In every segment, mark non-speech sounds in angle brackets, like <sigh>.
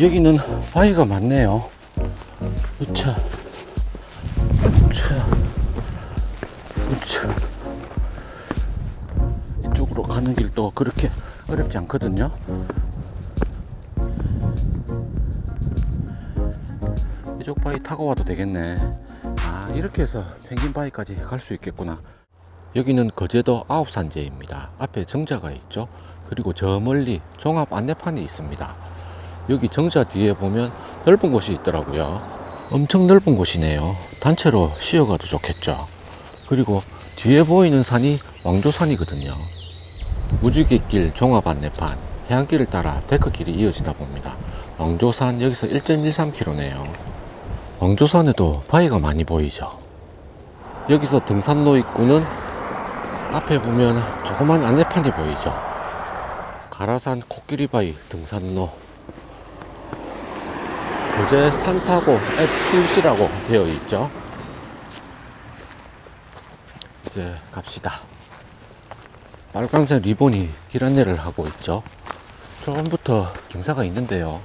여기는 바위가 많네요. 으차. 으차. 으차. 이쪽으로 가는 길도 그렇게 어렵지 않거든요. 이쪽 바위 타고 와도 되겠네. 아, 이렇게 해서 펭귄 바위까지 갈 수 있겠구나. 여기는 거제도 아홉산제입니다. 앞에 정자가 있죠. 그리고 저 멀리 종합 안내판이 있습니다. 여기 정자 뒤에 보면 넓은 곳이 있더라고요. 엄청 넓은 곳이네요. 단체로 쉬어가도 좋겠죠. 그리고 뒤에 보이는 산이 왕조산이거든요. 무지개길 종합 안내판, 해안길을 따라 데크길이 이어지다 봅니다. 왕조산 여기서 1.13km네요. 왕조산에도 바위가 많이 보이죠. 여기서 등산로 입구는 앞에 보면 조그만 안내판이 보이죠. 가라산 코끼리 바위 등산로 도제 산타고 앱 출시라고 되어 있죠. 이제 갑시다. 빨간색 리본이 길 안내를 하고 있죠. 처음부터 경사가 있는데요.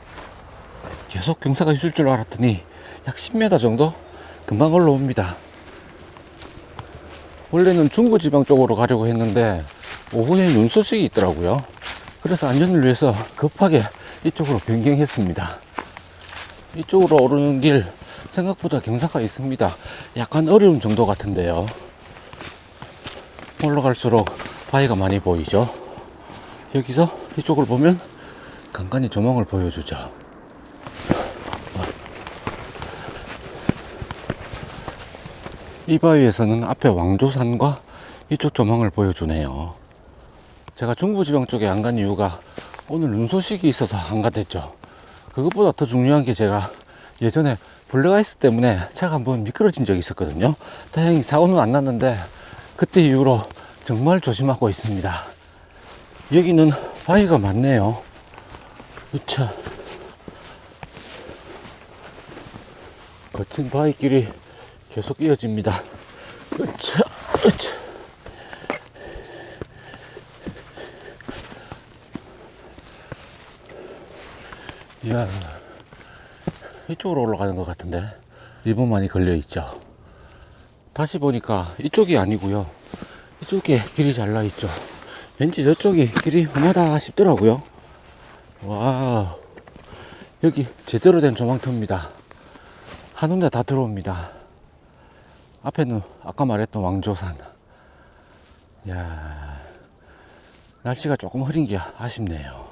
계속 경사가 있을 줄 알았더니 약 10m 정도 금방 올라옵니다. 원래는 중부지방 쪽으로 가려고 했는데 오후에 눈 소식이 있더라고요. 그래서 안전을 위해서 급하게 이쪽으로 변경했습니다. 이쪽으로 오르는 길 생각보다 경사가 있습니다. 약간 어려운 정도 같은데요. 올라갈수록 바위가 많이 보이죠. 여기서 이쪽을 보면 간간히 조망을 보여주죠. 이 바위에서는 앞에 왕조산과 이쪽 조망을 보여주네요. 제가 중부지방 쪽에 안 간 이유가 오늘 눈 소식이 있어서 안 갔댔죠. 그것보다 더 중요한 게 제가 예전에 블랙아이스 때문에 차가 한번 미끄러진 적이 있었거든요. 다행히 사고는 안 났는데 그때 이후로 정말 조심하고 있습니다. 여기는 바위가 많네요. 으차. 거친 바위길이 계속 이어집니다. 으차, 으차. 이야, 이쪽으로 올라가는 것 같은데 리본 많이 걸려 있죠. 다시 보니까 이쪽이 아니고요. 이쪽에 길이 잘라 있죠. 왠지 저쪽이 길이 험하다 싶더라고요. 와, 여기 제대로 된 조망터입니다. 한눈에 다 들어옵니다. 앞에는 아까 말했던 왕조산. 야 날씨가 조금 흐린 게 아쉽네요.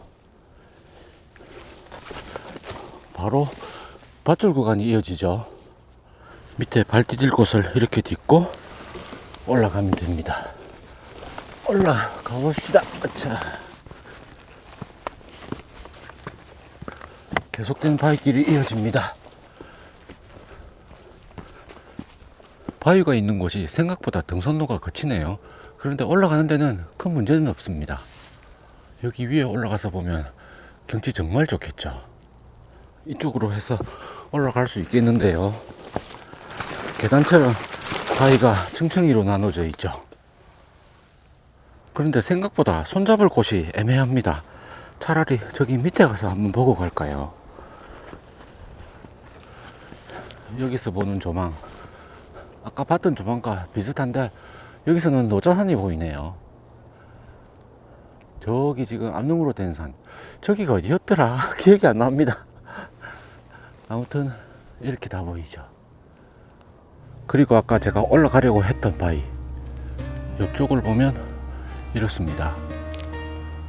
바로 밧줄 구간이 이어지죠. 밑에 발 디딜 곳을 이렇게 딛고 올라가면 됩니다. 올라가 봅시다. 자. 계속된 바위길이 이어집니다. 바위가 있는 곳이 생각보다 등선로가 거치네요. 그런데 올라가는 데는 큰 문제는 없습니다. 여기 위에 올라가서 보면 경치 정말 좋겠죠. 이쪽으로 해서 올라갈 수 있겠는데요. 계단처럼 바위가 층층이로 나눠져 있죠. 그런데 생각보다 손잡을 곳이 애매합니다. 차라리 저기 밑에 가서 한번 보고 갈까요? 여기서 보는 조망. 아까 봤던 조망과 비슷한데 여기서는 노자산이 보이네요. 저기 지금 암릉으로 된 산. 저기가 어디였더라? <laughs> 기억이 안 납니다. 아무튼 이렇게 다 보이죠. 그리고 아까 제가 올라가려고 했던 바위. 옆쪽을 보면 이렇습니다.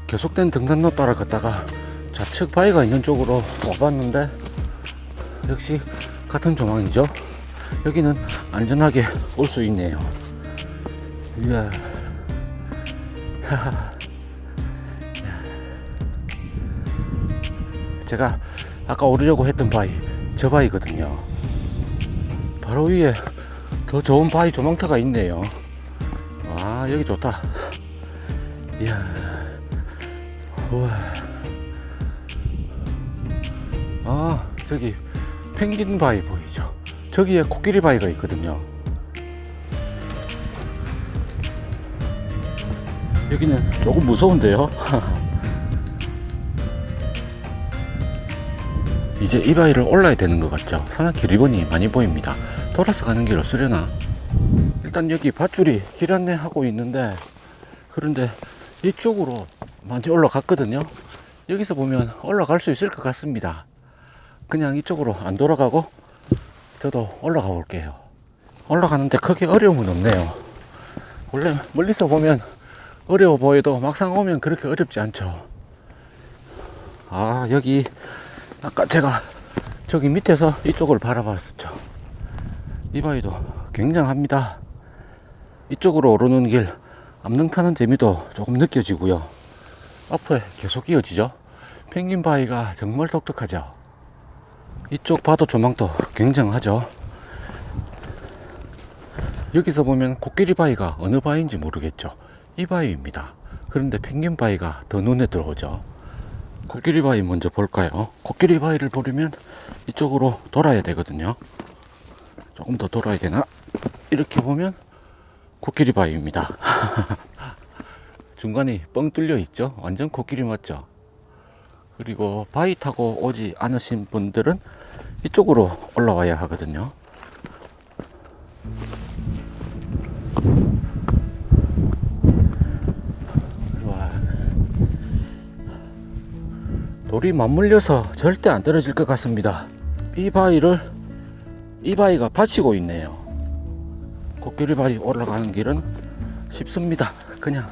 계속된 등산로 따라 걷다가 좌측 바위가 있는 쪽으로 와봤는데 역시 같은 조망이죠. 여기는 안전하게 올 수 있네요. 이야. <laughs> 제가 아까 오르려고 했던 바위, 저 바위거든요. 바로 위에 더 좋은 바위 조망터가 있네요. 와, 여기 좋다. 이야. 우와. 아, 저기 펭귄 바위 보이죠? 저기에 코끼리 바위가 있거든요. 여기는 조금 무서운데요. <laughs> 이제 이 바위를 올라야 되는 것 같죠? 산악길 리본이 많이 보입니다. 돌아서 가는 길 없으려나? 일단 여기 밧줄이 길 안내하고 있는데 그런데 이쪽으로 많이 올라갔거든요. 여기서 보면 올라갈 수 있을 것 같습니다. 그냥 이쪽으로 안 돌아가고 저도 올라가 볼게요. 올라가는데 크게 어려움은 없네요. 원래 멀리서 보면 어려워 보여도 막상 오면 그렇게 어렵지 않죠. 아, 여기 아까 제가 저기 밑에서 이쪽을 바라봤었죠. 이 바위도 굉장합니다. 이쪽으로 오르는 길 암릉 타는 재미도 조금 느껴지고요. 앞에 계속 이어지죠. 펭귄 바위가 정말 독특하죠. 이쪽 바도 조망도 굉장하죠. 여기서 보면 코끼리 바위가 어느 바위인지 모르겠죠. 이 바위입니다. 그런데 펭귄 바위가 더 눈에 들어오죠. 코끼리 바위 먼저 볼까요? 코끼리 바위를 보려면 이쪽으로 돌아야 되거든요. 조금 더 돌아야 되나? 이렇게 보면 코끼리 바위입니다. <laughs> 중간이 뻥 뚫려 있죠? 완전 코끼리 맞죠? 그리고 바위 타고 오지 않으신 분들은 이쪽으로 올라와야 하거든요. 돌이 맞물려서 절대 안 떨어질 것 같습니다. 이 바위를 이 바위가 받치고 있네요. 코끼리 바위 올라가는 길은 쉽습니다. 그냥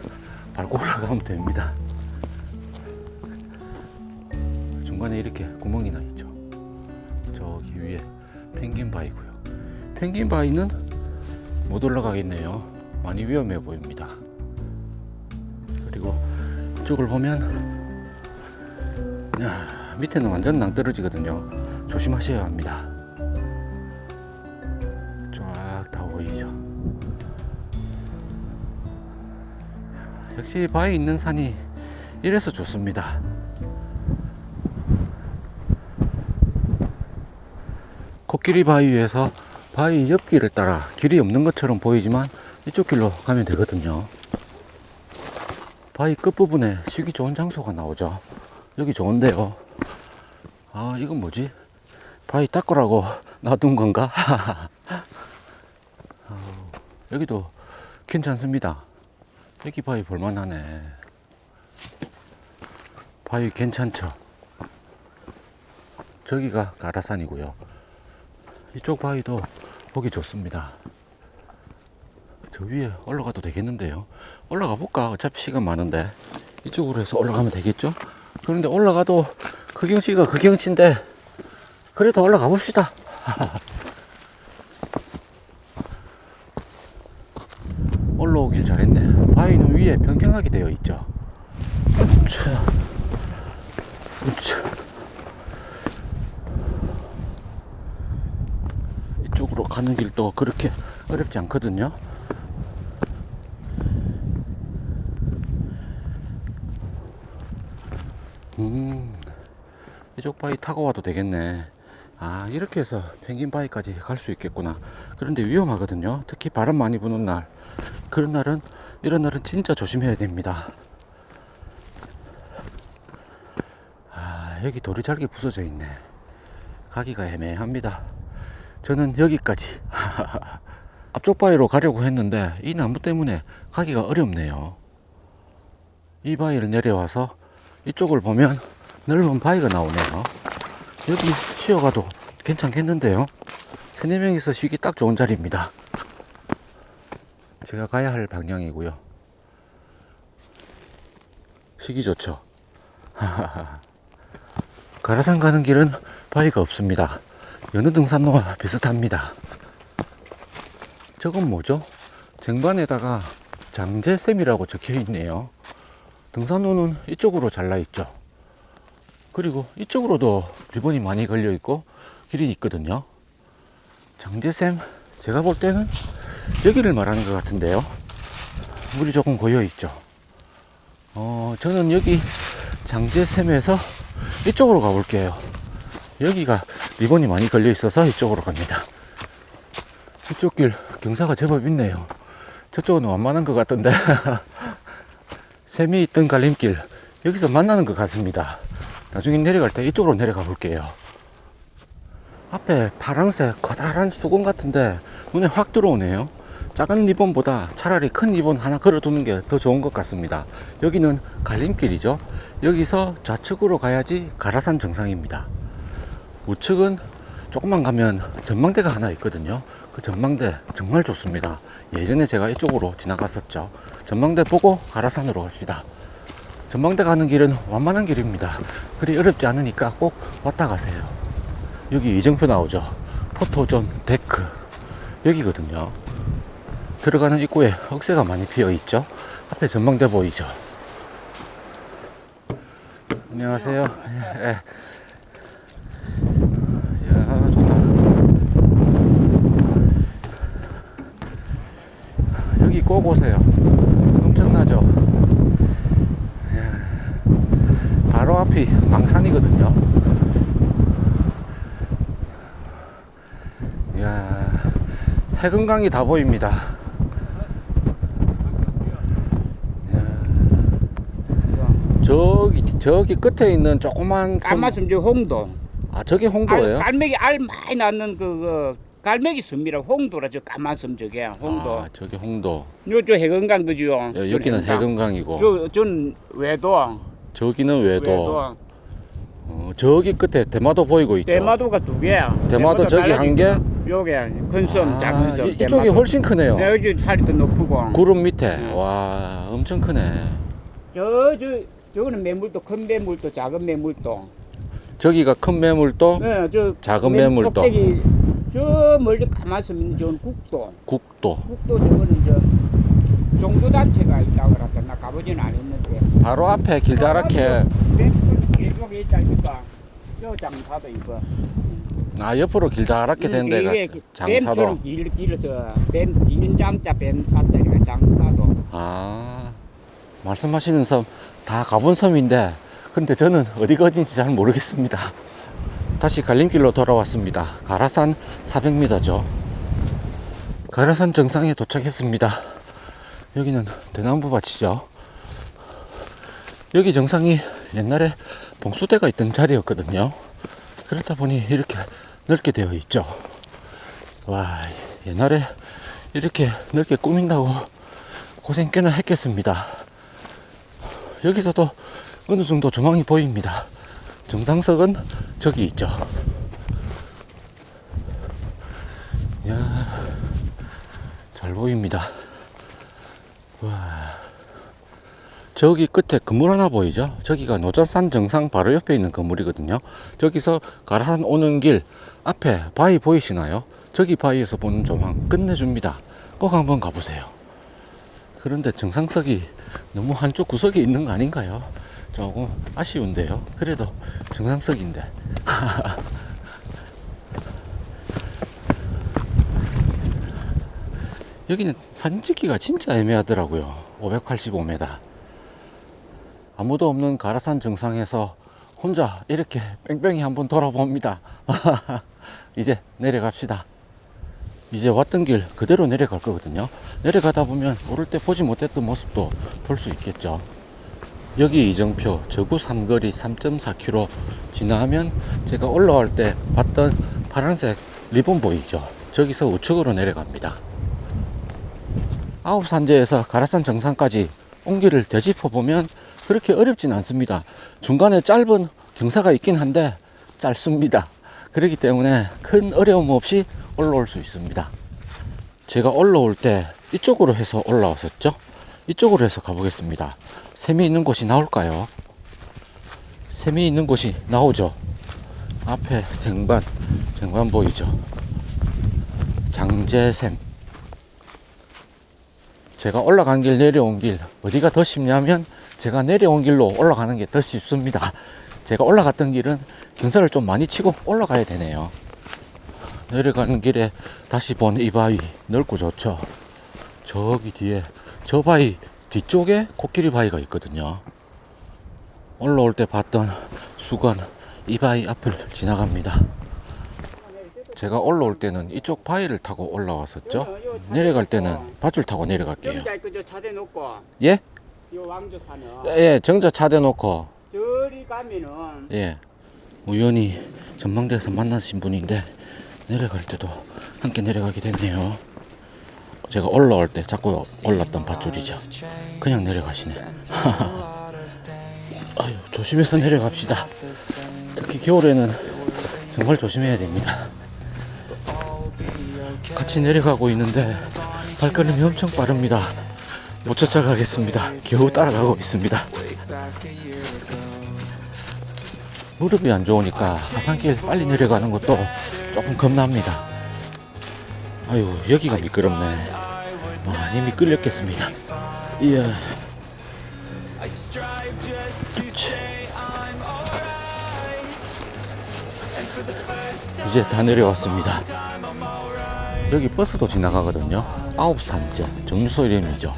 밟고 올라가면 됩니다. 중간에 이렇게 구멍이 나 있죠. 저기 위에 펭귄 바위고요. 펭귄 바위는 못 올라가겠네요. 많이 위험해 보입니다. 그리고 이쪽을 보면 야, 밑에는 완전 낭떠러지거든요. 조심하셔야 합니다. 쫙 다 보이죠. 역시 바위 있는 산이 이래서 좋습니다. 코끼리 바위에서 바위 옆길을 따라 길이 없는 것처럼 보이지만 이쪽 길로 가면 되거든요. 바위 끝부분에 쉬기 좋은 장소가 나오죠. 여기 좋은데요. 아, 이건 뭐지? 바위 닦으라고 놔둔 건가? <laughs> 아, 여기도 괜찮습니다. 여기 바위 볼만하네. 바위 괜찮죠? 저기가 가라산이고요. 이쪽 바위도 보기 좋습니다. 저 위에 올라가도 되겠는데요. 올라가 볼까? 어차피 시간 많은데. 이쪽으로 해서 올라가면 되겠죠? 그런데 올라가도 그 경치가 그 경치인데, 그래도 올라가 봅시다. <laughs> 올라오길 잘했네. 바위는 위에 평평하게 되어 있죠. 이쪽으로 가는 길도 그렇게 어렵지 않거든요. 이쪽 바위 타고 와도 되겠네. 아, 이렇게 해서 펭귄 바위까지 갈 수 있겠구나. 그런데 위험하거든요. 특히 바람 많이 부는 날. 그런 날은, 이런 날은 진짜 조심해야 됩니다. 아, 여기 돌이 잘게 부서져 있네. 가기가 애매합니다. 저는 여기까지 <laughs> 앞쪽 바위로 가려고 했는데 이 나무 때문에 가기가 어렵네요. 이 바위를 내려와서 이쪽을 보면 넓은 바위가 나오네요. 여기 쉬어가도 괜찮겠는데요? 세네 명이서 쉬기 딱 좋은 자리입니다. 제가 가야 할 방향이고요. 쉬기 좋죠. <laughs> 가라산 가는 길은 바위가 없습니다. 여느 등산로와 비슷합니다. 저건 뭐죠? 쟁반에다가 장제샘이라고 적혀 있네요. 등산로는 이쪽으로 잘라 있죠. 그리고 이쪽으로도 리본이 많이 걸려 있고 길이 있거든요. 장제샘 제가 볼 때는 여기를 말하는 것 같은데요. 물이 조금 고여 있죠. 어, 저는 여기 장제샘에서 이쪽으로 가볼게요. 여기가 리본이 많이 걸려 있어서 이쪽으로 갑니다. 이쪽 길 경사가 제법 있네요. 저쪽은 완만한 것 같던데. <laughs> 샘이 있던 갈림길 여기서 만나는 것 같습니다. 나중에 내려갈 때 이쪽으로 내려가 볼게요. 앞에 파란색 커다란 수건 같은데 눈에 확 들어오네요. 작은 리본보다 차라리 큰 리본 하나 걸어두는 게 더 좋은 것 같습니다. 여기는 갈림길이죠. 여기서 좌측으로 가야지 가라산 정상입니다. 우측은 조금만 가면 전망대가 하나 있거든요. 그 전망대 정말 좋습니다. 예전에 제가 이쪽으로 지나갔었죠. 전망대 보고 가라산으로 갑시다. 전망대 가는 길은 완만한 길입니다. 그리 어렵지 않으니까 꼭 왔다 가세요. 여기 이정표 나오죠. 포토존 데크. 여기거든요. 들어가는 입구에 억새가 많이 피어 있죠. 앞에 전망대 보이죠. 안녕하세요. 예. 야, 좋다. 여기 꼭 오세요. 엄청나죠? 야, 바로 앞이 망산이거든요. 이야, 해금강이 다 보입니다. 이야, 저기, 저기 끝에 있는 조그만 섬. 까마슴 저 홍도. 아, 저게 홍도예요? 알, 갈매기 알 많이 낳는 그, 그 갈매기 섬이라 홍도라 저 까마섬 저게 홍도. 아, 저기 홍도. 요저 해건강 그죠? 여- 여기는 해금강이고. 저전 외도. 저기는 외도. 어, 저기 끝에 대마도 보이고 있죠. 대마도가 두 개야. 대마도 저기 한 개? 요게 큰 섬, 아, 작은 섬. 이, 이쪽이 훨씬 크네요. 네, 여기 살이 더 높고. 구름 밑에. 네. 와, 엄청 크네. 저, 저, 저거는 매물도 큰 매물도 작은 매물도. 저기가 큰 매물도 네, 저 작은 맨 매물도. 꼭대기 저 멀리 가만서 있는 저건 국도. 국도. 국도 저거는 저 종교 단체가 있다고 그랬다. 나 가보지는 않았는데. 바로 앞에 길다랗게. 아 옆으로 길다랗게 된 데가 장사도. 뱀처럼 길 길어서 뱀 인장자 뱀 사자리가 장사도. 아 말씀하시는 섬 다 가본 섬인데 근데 저는 어디가 어딘지 잘 모르겠습니다. 다시 갈림길로 돌아왔습니다. 가라산 400m죠. 가라산 정상에 도착했습니다. 여기는 대나무 밭이죠. 여기 정상이 옛날에 봉수대가 있던 자리였거든요. 그렇다 보니 이렇게 넓게 되어 있죠. 와, 옛날에 이렇게 넓게 꾸민다고 고생 꽤나 했겠습니다. 여기서도 어느 정도 조망이 보입니다. 정상석은 저기 있죠. 야, 잘 보입니다. 와, 저기 끝에 건물 하나 보이죠? 저기가 노자산 정상 바로 옆에 있는 건물이거든요. 저기서 가라산 오는 길 앞에 바위 보이시나요? 저기 바위에서 보는 조망 끝내줍니다. 꼭 한번 가보세요. 그런데 정상석이 너무 한쪽 구석에 있는 거 아닌가요? 조금 아쉬운데요. 그래도 정상석인데. <laughs> 여기는 사진 찍기가 진짜 애매하더라고요. 585m. 아무도 없는 가라산 정상에서 혼자 이렇게 뺑뺑이 한번 돌아봅니다. <laughs> 이제 내려갑시다. 이제 왔던 길 그대로 내려갈 거거든요. 내려가다 보면 오를 때 보지 못했던 모습도 볼 수 있겠죠. 여기 이정표 저구 삼거리 3.4km 지나면 제가 올라올 때 봤던 파란색 리본 보이죠. 저기서 우측으로 내려갑니다. 아홉산제에서 가라산 정상까지 옹기를 되짚어 보면 그렇게 어렵진 않습니다. 중간에 짧은 경사가 있긴 한데 짧습니다. 그렇기 때문에 큰 어려움 없이 올라올 수 있습니다. 제가 올라올 때 이쪽으로 해서 올라왔었죠. 이쪽으로 해서 가보겠습니다. 샘이 있는 곳이 나올까요? 샘이 있는 곳이 나오죠. 앞에 쟁반, 쟁반 보이죠? 장제샘. 제가 올라간 길, 내려온 길, 어디가 더 쉽냐면 제가 내려온 길로 올라가는 게 더 쉽습니다. 제가 올라갔던 길은 경사를 좀 많이 치고 올라가야 되네요. 내려가는 길에 다시 본 이 바위 넓고 좋죠. 저기 뒤에 저 바위 뒤쪽에 코끼리 바위가 있거든요. 올라올 때 봤던 수건 이 바위 앞을 지나갑니다. 제가 올라올 때는 이쪽 바위를 타고 올라왔었죠. 내려갈 때는 밧줄 타고 내려갈게요. 예? 요 왕조사는 예, 정자 차대 놓고 저리 가면은 예. 우연히 전망대에서 만나신 분인데 내려갈 때도 함께 내려가게 됐네요. 제가 올라올 때 자꾸 올랐던 밧줄이죠. 그냥 내려가시네. <laughs> 아유, 조심해서 내려갑시다. 특히 겨울에는 정말 조심해야 됩니다. 같이 내려가고 있는데 발걸음이 엄청 빠릅니다. 못 쫓아가겠습니다. 겨우 따라가고 있습니다. 무릎이 안 좋으니까 하산길 빨리 내려가는 것도 조금 겁납니다. 아유 여기가 미끄럽네. 많이 미끌렸겠습니다. 이야. 그렇지. 이제 다 내려왔습니다. 여기 버스도 지나가거든요. 아홉산제 정류소 이름이죠.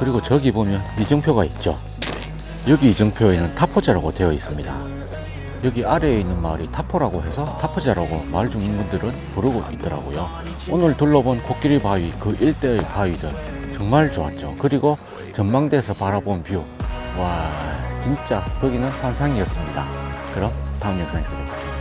그리고 저기 보면 이정표가 있죠. 여기 이정표에는 타포제라고 되어 있습니다. 여기 아래에 있는 마을이 타포라고 해서 타포제라고 마을 주민분들은 부르고 있더라고요. 오늘 둘러본 코끼리 바위 그 일대의 바위들 정말 좋았죠. 그리고 전망대에서 바라본 뷰. 와, 진짜 거기는 환상이었습니다. 그럼 다음 영상에서 뵙겠습니다.